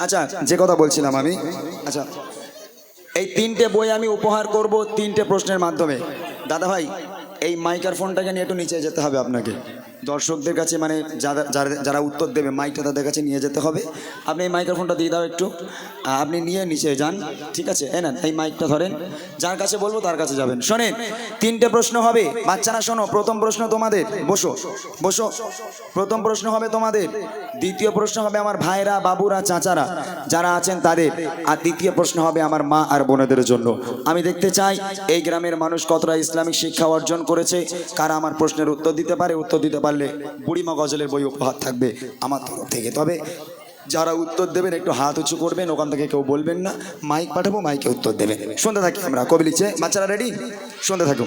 আচ্ছা যে কথা বলছিলাম আমি আচ্ছা এই তিনটে বই আমি উপহার করব তিনটে প্রশ্নের মাধ্যমে। দাদা ভাই এই মাইক্রোফোনটাকে নিয়ে একটু নিচে যেতে হবে আপনাকে। দর্শকদের কাছে মানে যারা যারা- উত্তর দেবে, মাইকটা তাদের কাছে নিয়ে যেতে হবে। আপনি এই মাইক্রোফোনটা দিয়ে দাও একটু। আপনি নিয়ে নিচে যান, ঠিক আছে? হ্যাঁ না এই মাইকটা ধরেন। যার কাছে বলব তার কাছে যাবেন। শোনেন, তিনটে প্রশ্ন হবে। বাচ্চারা, শোনো, প্রথম প্রশ্ন তোমাদের। বসো বসো। প্রথম প্রশ্ন হবে তোমাদের। দ্বিতীয় প্রশ্ন হবে আমার ভাইরা, বাবুরা, চাচারা। যারা আছেন তাদের। আর দ্বিতীয় প্রশ্ন হবে আমার মা আর বোনেদের জন্য। আমি দেখতে চাই, এই গ্রামের মানুষ কতটা ইসলামিক শিক্ষা অর্জন করেছে। কারা আমার প্রশ্নের উত্তর দিতে পারে? উত্তর দিতে পারলে বুড়িমা গজলের বই উপহার থাকবে আমার তরফ থেকে। তবে যারা উত্তর দেবেন, একটু হাত উঁচু করবেন, ওখান থেকে কেউ বলবেন না। মাইক পাঠাবো, মাইকে উত্তর দেবেন। শুনতে থাকি আমরা। কবি লিখছে, বাচ্চারা রেডি শুনতে থাকো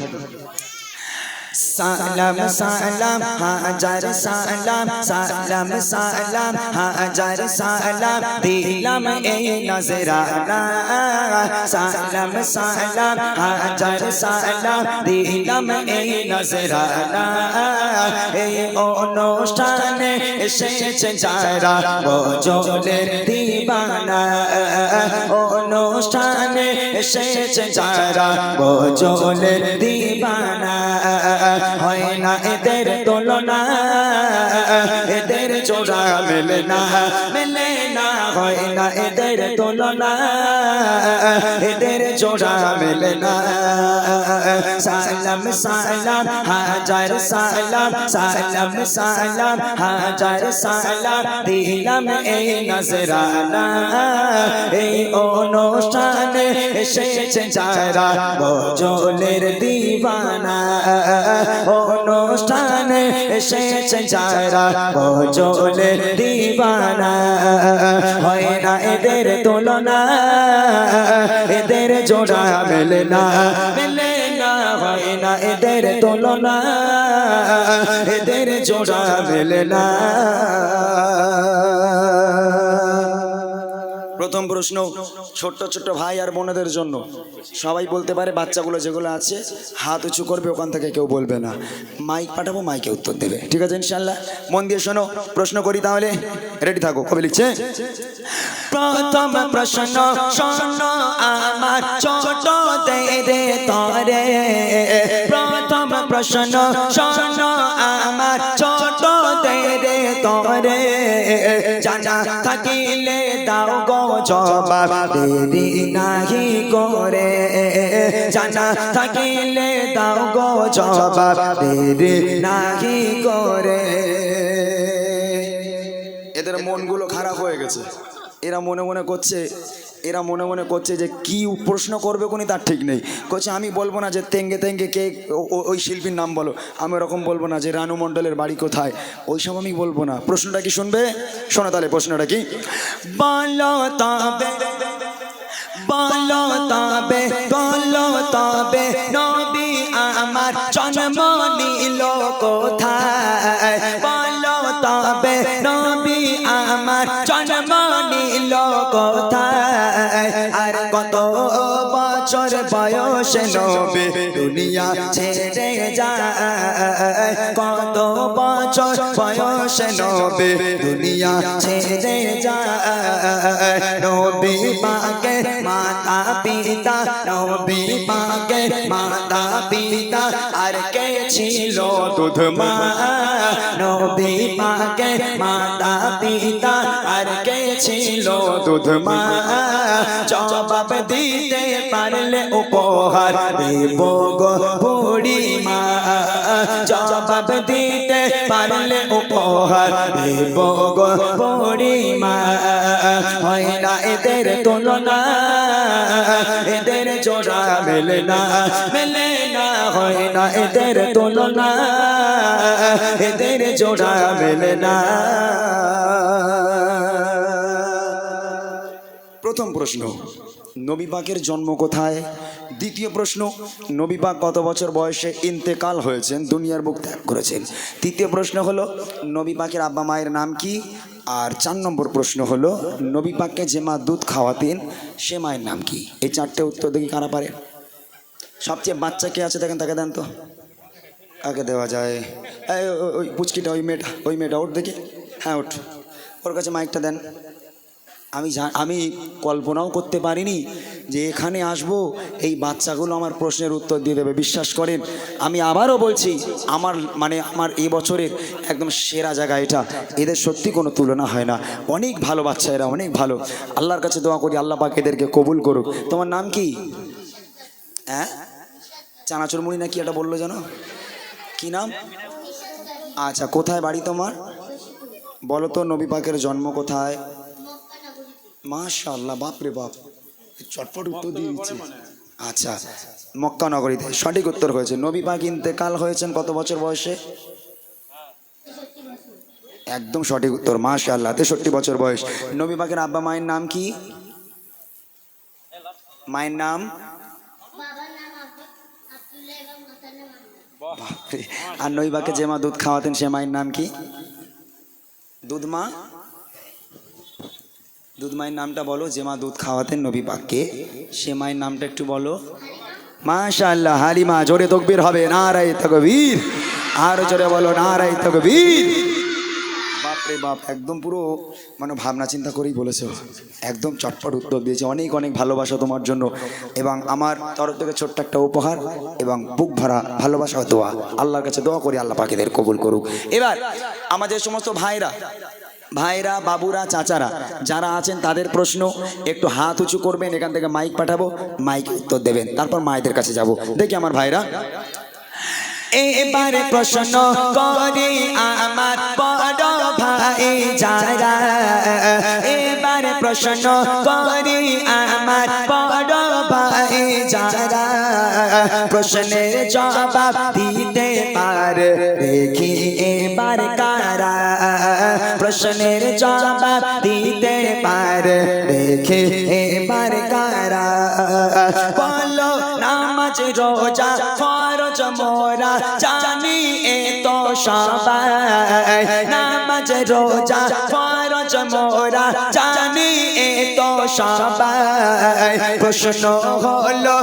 সালাম সালাম হাজার সালাম সালাম সালাম হাজার সালাম দিলাম এই নজরানা সালাম সালাম হাজার সালাম দিলাম এই নজরানা এই অনুষ্ঠানে এসেছে যারা বজলের দিবানা অনুষ্ঠানে এসেছে যারা বজলের দিবানা। হয় না এদের তুলনা এদের চোরা মেলে না মেলে হয় না, এদের তুলনা। এদের জোড়া মেলে না। সালাম সালাম হাজার সালাম সালাম সালাম হাজার সালাম দিলাম এই নজরানা, এই অনুষ্ঠানে এসেছে যারা বজলের দিবানা। অনুষ্ঠানে এসেছে যারা বজলের দিবানা। হয় না এদের তুলনা, এদের জোড়া মেলে না মেলে না, হয় না এদের তুলনা, এদের জোড়া মেলে না। প্রথম প্রশ্ন, ছোট্ট ছোট্ট ভাই আর বোনেদের জন্য। সবাই বলতে পারে বাচ্চাগুলো যেগুলো আছে, হাত উঁচু করবে, ওখান থেকে কেউ বলবে না। মাইক পাঠাবো, মাইকে উত্তর দেবে। ঠিক আছে ইনশাল্লাহ মন দিয়ে শোনো, প্রশ্ন করি তাহলে? রেডি থাকো, কবে লিখছে? প্রথম প্রশ্ন, শোনো আমার ছোট দে তরে। প্রথম প্রশ্ন, শোনো আমার ছোট দে তরে। জানা থাকিলে জবাব দেরি নাহি করে। জানা থাকিলে দাও গো জবাব দেরি নাহি করে। এদের মনগুলো খারাপ হয়ে গেছে। এরা মনে মনে করছে এরা মনে মনে করছে যে কি প্রশ্ন করবে কোনি তার ঠিক নেই। করছে আমি বলব না যে তেঙ্গে তেঙ্গে কে ওই শিল্পীর নাম বলো। আমি ওরকম বলব না যে রানু মণ্ডলের বাড়ি কোথায়। ওইসব আমি বলব না। প্রশ্নটা কি শুনবে? শোনো তাহলে প্রশ্নটা কি? বলো তবে বলো তবে, নবী আমার জন্ম নিল কোথায়? বয়স নবী দুনিয়া ছেড়ে যায়। কত বছর বয়স নবী দুনিয়া ছেড়ে যায়। নবী পাকে মাতা পিতা, নবী পাকে মাতা পিতা, আর কে ছিল দুধ মা? নবী পাকে মাতা পিতা, আর কে ছিল দুধ মা। জবাব দিতে পারলে উপহার দেব বুড়ি মা জবাব দিতে পারলে উপহার দেব গো বুড়ি মা হয় না এদের তুলনা, এদের জোড়া মেলে না মেলে না। হয় না এদের তুলনা, এদের জোড়া মেলে না। প্রথম প্রশ্ন, নবী পাকের জন্ম কোথায়? দ্বিতীয় প্রশ্ন, নবী পাক কত বছর বয়সে ইন্তেকাল হয়েছেন? দুনিয়ার বুক ত্যাগ করেছেন। তৃতীয় প্রশ্ন হলো, নবী পাকের আব্বা মায়ের নাম কি? আর চার নম্বর প্রশ্ন হলো, নবী পাককে যে মা দুধ খাওয়াতেন, সে মায়ের নাম কি? এই চারটে উত্তর দেখি কারা পারে। সবচেয়ে বাচ্চা কে আছে দেখেন, তাকে দেন তো। কাকে দেওয়া যায়? ওই পুচকিটা, ওই মেয়েটা ওই মেয়েটা, ওঠ দেখি। হ্যাঁ ওঠ। ওর কাছে মাইকটা দেন। আমি আমি কল্পনাও করতে পারিনি যে এখানে আসব, এই বাচ্চাগুলো আমার প্রশ্নের উত্তর দিয়ে দেবে। বিশ্বাস করেন, আমি আবারও বলছি, আমার মানে আমার এই বছরের একদম সেরা জায়গা এটা। এদের সত্যি কোনো তুলনা হয় না। অনেক ভালো বাচ্চা এরা, অনেক ভালো। আল্লাহর কাছে দোয়া করি, আল্লাহ পাক এদেরকে কবুল করুক। তোমার নাম কি? হ্যাঁ? চানাচুর মুড়ি না কি এটা বলল জানো? কি নাম? আচ্ছা কোথায় বাড়ি তোমার? বলো তো, নবী পাকের জন্ম কোথায়? মাশাল্লাহ বাপ। রে বাপ চটপট উত্তর দিয়ে দিচ্ছে। আচ্ছা মক্কা নগরীতে সঠিক উত্তর হয়েছে। নবী পাক ইন্তেকাল হয়েছেন কত বছর বয়সে? একদম সঠিক উত্তর মাশাল্লাহ তেষট্টি বছর বয়স। নবী পাকের আব্বা মায়ের নাম কি? মায়ের নাম? বাপরে। আর নবী পাকে যে মা দুধ খাওয়াতেন সে মায়ের নাম কি? দুধ মা? দুধ মায়ের নামটা বলো, যে মা দুধ খাওয়াতেন নবী পাককে। সে মায়ের নামটা একটু বলো। মাশাআল্লাহ হালিমা জোরে তকবীর হবে নারাই তকবীর। আর জোরে বলো নারাই তকবীর। বাপরে বাপ, একদম পুরো মানে ভাবনা চিন্তা করেই বলেছে। একদম চটপট উত্তর দিয়েছে, অনেক অনেক ভালোবাসা তোমার জন্য। এবং আমার তরফ থেকে ছোট্ট একটা উপহার এবং বুক ভরা ভালোবাসা দোয়া। আল্লাহর কাছে দোয়া করি, আল্লাহ পাখিদের কবুল করুক। এবার আমাদের সমস্ত ভাইরা ভাইরা, বাবুরা, চাচারা, যারা আছেন তাদের প্রশ্ন, একটু হাত উঁচু করবেন, এখান থেকে মাইক পাঠাবো মাইক উত্তর দেবেন, তারপর মায়েদের কাছে যাব। দেখি আমার ভাইরা। এবারে প্রশ্ন করি আমার বড় ভাই যারা, এবারে প্রশ্ন করি আমার বড় যারা প্রশ্নের জবাব দিতে পারে, দেখি এবার কারা প্রশ্নের জবাব দিতে পারে, দেখি এবার কারা। বলো নামাজ, রোজা, ফরজ, মোরা, জানি এ তো সবাই। নামাজ, রোজা, ফরজ, মোরা, জানি সবাই প্রশ্ন হলো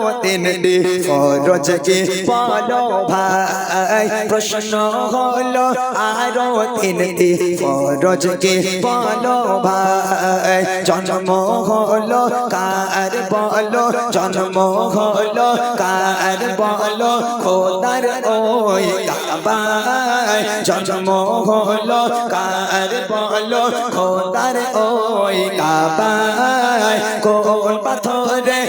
আরও তিনটি ফরজ কি বলো ভাই প্রশ্ন হলো আরও তিনটি ফরজ কি বলো ভাই জন্ম হলো কার বলো? জন্ম হলো কার বলো? খোদার ওই কাবায় জন্ম হলো কার বলো? খোদার ওই কাবায় কোন পাথরে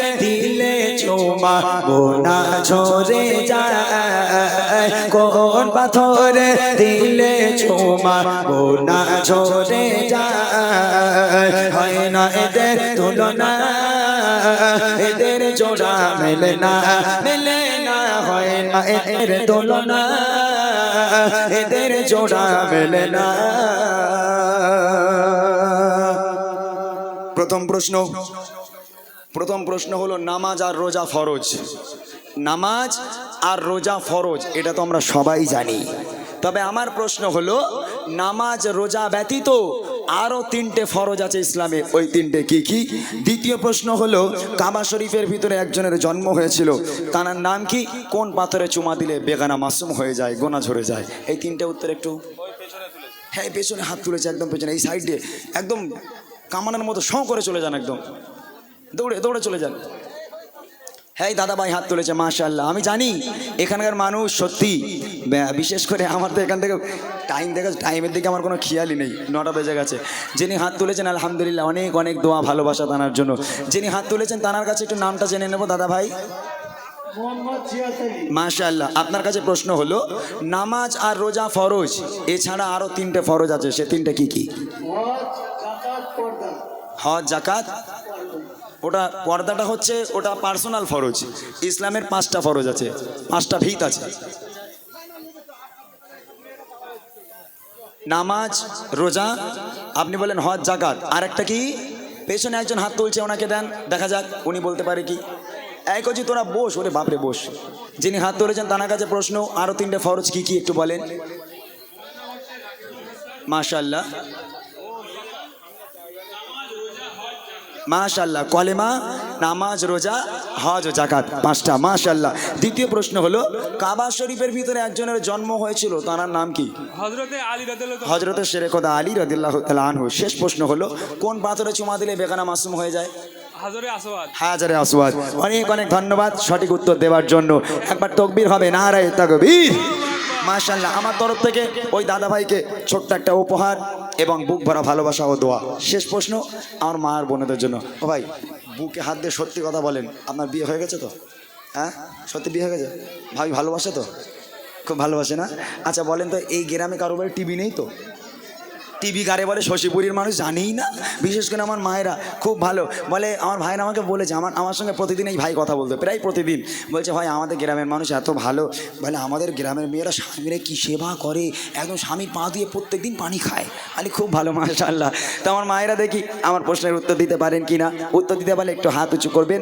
চুমা বোনা ঝরে যায়। কোন পাথরে দিলে চুমা বোনা ঝরে যায়? হয় না এদের তুলনা? এদের জোড়া মেলে না মেলে না। হয় না এদের তুলনা? এদের জোড়া মেলে না। প্রথম প্রশ্ন। প্রথম প্রশ্ন হলো, নামাজ আর রোজা ফরজ? নামাজ আর রোজা ফরজ, এটা তো আমরা সবাই জানি। তবে আমার প্রশ্ন হলো, নামাজ রোজা ব্যতীত আরও তিনটে ফরজ আছে ইসলামে, ওই তিনটে কি কি? দ্বিতীয় প্রশ্ন হলো, কাবা শরীফের ভিতরে একজনের জন্ম হয়েছিল, তার নাম কি? কোন পাথরে চুমা দিলে বেগানা মাসুম হয়ে যায়, গোনা ঝরে যায়? এই তিনটে উত্তর একটু হ্যাঁ পেছনে হাত তুলেছে, একদম পেছনে, এই সাইডে একদম কামানোর মতো শঁ করে চলে যান একদম। দৌড়ে দৌড়ে চলে যান। হ্যাঁ দাদা ভাই হাত তুলেছে মাশাল্লাহ আমি জানি এখানকার মানুষ সত্যি বিশেষ করে আমার তো এখান থেকে টাইম দেখে, টাইমের দিকে আমার কোনো খেয়ালই নেই। নটা বেজে গেছে। যিনি হাত তুলেছেন, আলহামদুলিল্লাহ, অনেক অনেক দোয়া, ভালোবাসা তানার জন্য। যিনি হাত তুলেছেন, তানার কাছে একটু নামটা জেনে নেব দাদা ভাই মাশাল্লাহ আপনার কাছে প্রশ্ন হলো, নামাজ আর রোজা ফরজ, এছাড়া আরও তিনটে ফরজ আছে, সে তিনটে কি কি? হজ, জাকাত ওটা পর্দাটা হচ্ছে, ওটা পার্সোনাল ফরজ। ইসলামের পাঁচটা ফরজ আছে, পাঁচটা ভিত আছে। নামাজ, রোজা, আপনি বলেন হজ, জাকাত। আর একটা কি? পেছনে একজন হাত তুলছে, ওনাকে দেন, দেখা যাক উনি বলতে পারে কি। এই কচি, তোরা বস, ওরে বাপরে, বস। যিনি হাত তুলেছেন, তার কাছে প্রশ্ন আরও তিনটে ফরজ কি কি একটু বলেন? মাশাল্লাহ মাশাল্লাহ কলেমা নামাজ রোজা হজ ও জাকাত পাঁচটা মাশাল্লাহ দ্বিতীয় প্রশ্ন হলো কাবা শরীফের ভিতরে একজনের জন্ম হয়েছিল তার নাম কি? হজরতে শেরেখদা আলী রদিল্লাহ আনহু। শেষ প্রশ্ন হলো কোন পাথরে চুমা দিলে বেগানা মাসুম হয়ে যায়? হাজারে আসওয়াদ। অনেক অনেক ধন্যবাদ সঠিক উত্তর দেওয়ার জন্য। একবার তকবির হবে না রায় তকবির। মাশাল্লাহ আমার তরফ থেকে ওই দাদা ভাইকে ছোট্ট একটা উপহার এবং বুক ভরা ভালোবাসা ও দোয়া। শেষ প্রশ্ন, আমার মা আর বোনেদের জন্য। ও ভাই, বুকে হাত দিয়ে সত্যি কথা বলেন, আপনার বিয়ে হয়ে গেছে তো? হ্যাঁ? সত্যি বিয়ে হয়ে গেছে? ভাই ভালোবাসে তো? খুব ভালোবাসে না? আচ্ছা বলেন তো, এই গ্রামে কারও বাড়ি টিভি নেই তো? টিভি কারে বলে, শশীপুরীর মানুষ জানেই না? বিশেষ করে আমার মায়েরা খুব ভালো। বলে, আমার ভাইরা আমাকে বলেছে, আমার আমার সঙ্গে প্রতিদিন এই ভাই কথা বলতো, প্রায় প্রতিদিন। বলছে, ভাই, আমাদের গ্রামের মানুষ এত ভালো। বলে, আমাদের গ্রামের মেয়েরা স্বামীরা কী সেবা করে? একদম স্বামীর পা দিয়ে প্রত্যেকদিন পানি খায়। আরে খুব ভালো মাশাল্লাহ তো আমার মায়েরা দেখি, আমার প্রশ্নের উত্তর দিতে পারেন কি না উত্তর দিতে পারলে একটু হাত উঁচু করবেন।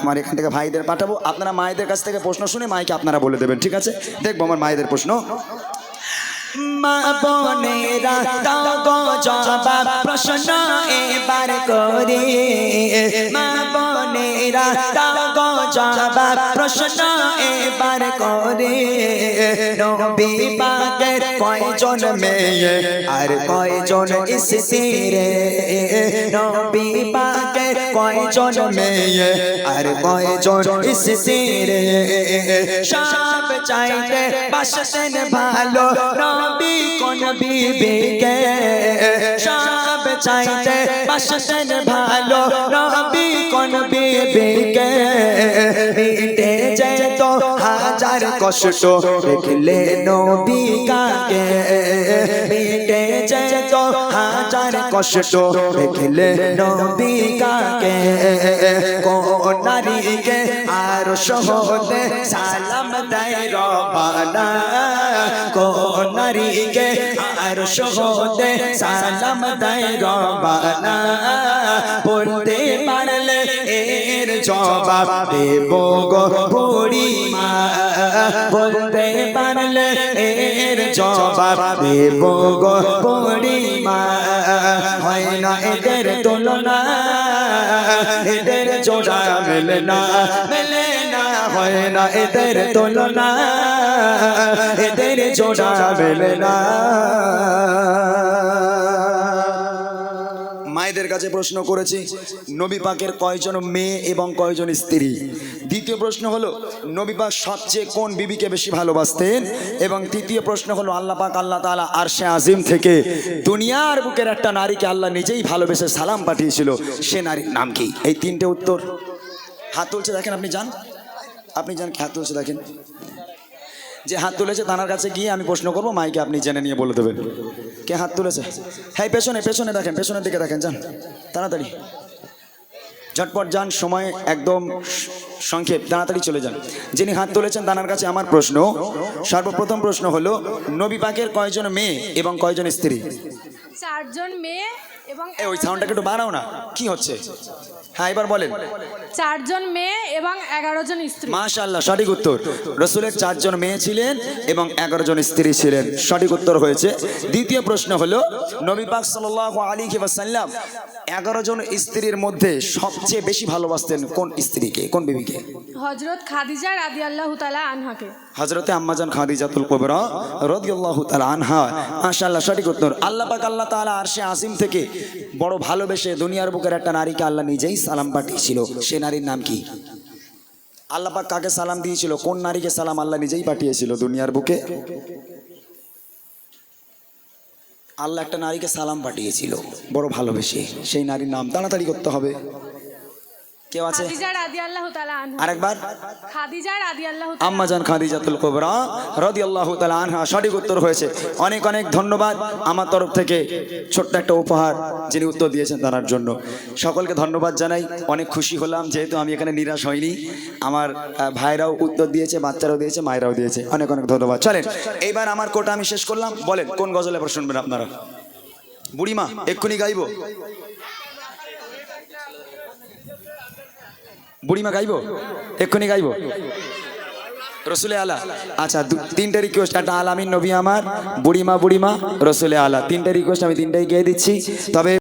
আমার এখান থেকে ভাইদের পাঠাবো। আপনারা মায়েদের কাছ থেকে প্রশ্ন শুনে মাইকে আপনারা বলে দেবেন, ঠিক আছে? দেখব আমার মায়েদের প্রশ্ন। মা বোনেরা দাও জবাব প্রশ্ন এবার করে। মা বোনেরা দাও জবাব প্রশ্ন এবার করে। নবী পাকের কয়জন মেয়ে আর কয়জন স্ত্রী নবী পাকের কয়জন মেয়ে আর কয়জন স্ত্রী সব চাইতে বাসতেন ভালো, নবী কোন বিবেকে? সব চাইতে বাসতেন ভালো কোন বিবেকে? যেত হাজার কষ্ট দেখলে নবী কাকে মিটে যেত হাজার কষ্ট দেখলে নবী কাকে কোন নারীকে আর সহদে সালাম দেয় রবানা কোন নারীকে আর সহদে সালাম দেয় রবানা বলতে পারলে এর জবাব দেব গো বুড়ি মা বলতে পারলে এর জবাব দেব গো বুড়ি মা হয় না এদের তুলনা, এদের জোড়া মেলে না মেলে না। হয় না এদের তুলনা, এদের জোড়া মেলে না। মায়েদের কাছে প্রশ্ন করেছি, নবী পাকের কয়জন মেয়ে এবং কয়জন স্ত্রী? দ্বিতীয় প্রশ্ন হলো, নবী পাক সবচেয়ে কোন বিবিকে বেশি ভালোবাসতেন? এবং তৃতীয় প্রশ্ন হলো, আল্লাহ পাক আল্লাহ তাআলা আরশে আজিম থেকে দুনিয়ার বুকের একটা নারীকে আল্লাহ নিজেই ভালোবেসে সালাম পাঠিয়েছিল, সে নারীর নাম কি? এই তিনটে উত্তর। হাত তুলছে দেখেন, আপনি যান। আপনি যান, হাত তুলছে দেখেন। যে হাত তুলেছে তার কাছে গিয়ে আমি প্রশ্ন করব, মাইকে আপনি জেনে নিয়ে বলে দেবেন। কে হাত তুলেছে? হ্যাঁ পেছনে পেছনে দেখেন, পেছনের দিকে দেখেন, যান। তাড়াতাড়ি। ঝটপট যান, সময় একদম সংক্ষেপ। তাড়াতাড়ি চলে যান। যিনি হাত তুলেছেন তার কাছে, আমার প্রশ্ন, সর্বপ্রথম প্রশ্ন হলো, নবী পাকের কয়জন মেয়ে এবং কয়জন স্ত্রী? চারজন মেয়ে এ ওই সাউন্ডটাকে একটু বাড়াও না। কি হচ্ছে? হ্যাঁ এবার বলেন। চারজন মেয়ে এবং এগারো জন স্ত্রী। মাশাল্লাহ সঠিক উত্তর। রসুলের চারজন মেয়ে ছিলেন এবং এগারো জন স্ত্রী ছিলেন। সঠিক উত্তর হয়েছে। দ্বিতীয় প্রশ্ন হলো নবী পাক সাল্লাহ আলী ওয়াসাল্লাম এগারো জন স্ত্রীর মধ্যে সবচেয়ে বেশি ভালোবাসতেন কোন স্ত্রীকে কোন বিবিকে? হজরত খাদিজা রাদি আল্লাহ তালা আনহাকে হজরতে আম্মাজান খাদিজাতুল কুবরা রাদিয়াল্লাহু তাআলা আনহা। মাশাআল্লাহ সঠিক উত্তর। আল্লাহ পাক আল্লাহ তাআলা আরশে আসিম থেকে বড় ভালোবেসে দুনিয়ার বুকের একটা নারীকে আল্লাহ নিজেই সালাম পাঠিয়েছিল। সে নারীর নাম কি? আল্লাহ পাক কাকে সালাম দিয়েছিল? কোন নারীকে সালাম আল্লাহ নিজেই পাঠিয়েছিল দুনিয়ার বুকে? আল্লাহ একটা নারীকে সালাম পাঠিয়েছিল, বড় ভালোবেসে। সেই নারীর নাম তাড়াতাড়ি করতে হবে। কেউ আছে খাদিজা রাদি আল্লাহ তালা আনহা আরেকবার খাদিজা রাদি আল্লাহ আম্মাজান খাদিজাতুল কুবরা রাদিয়াল্লাহু তাআলা আনহা সঠিক উত্তর হয়েছে। অনেক অনেক ধন্যবাদ আমার তরফ থেকে ছোট্ট একটা উপহার যিনি উত্তর দিয়েছেন তার জন্য। সকলকে ধন্যবাদ জানাই। অনেক খুশি হলাম যেহেতু আমি এখানে নিরাশ হইনি। আমার ভাইরাও উত্তর দিয়েছে বাচ্চারাও দিয়েছে মায়েরাও দিয়েছে। অনেক অনেক ধন্যবাদ। চলেন এইবার আমার কোটা আমি শেষ করলাম। বলেন কোন গজল এবার শুনবেন আপনারা? বুড়িমা এক্ষুনি গাইবো? বুড়িমা গাইবো? এক্ষুনি গাইবো? রসুলে আলা। আচ্ছা তিনটা রিকোয়েস্ট একটা আলামিন নবী আমার, বুড়িমা বুড়িমা, রসুলে আলা। তিনটা রিকোয়েস্ট আমি তিনটাই গিয়ে দিচ্ছি। তবে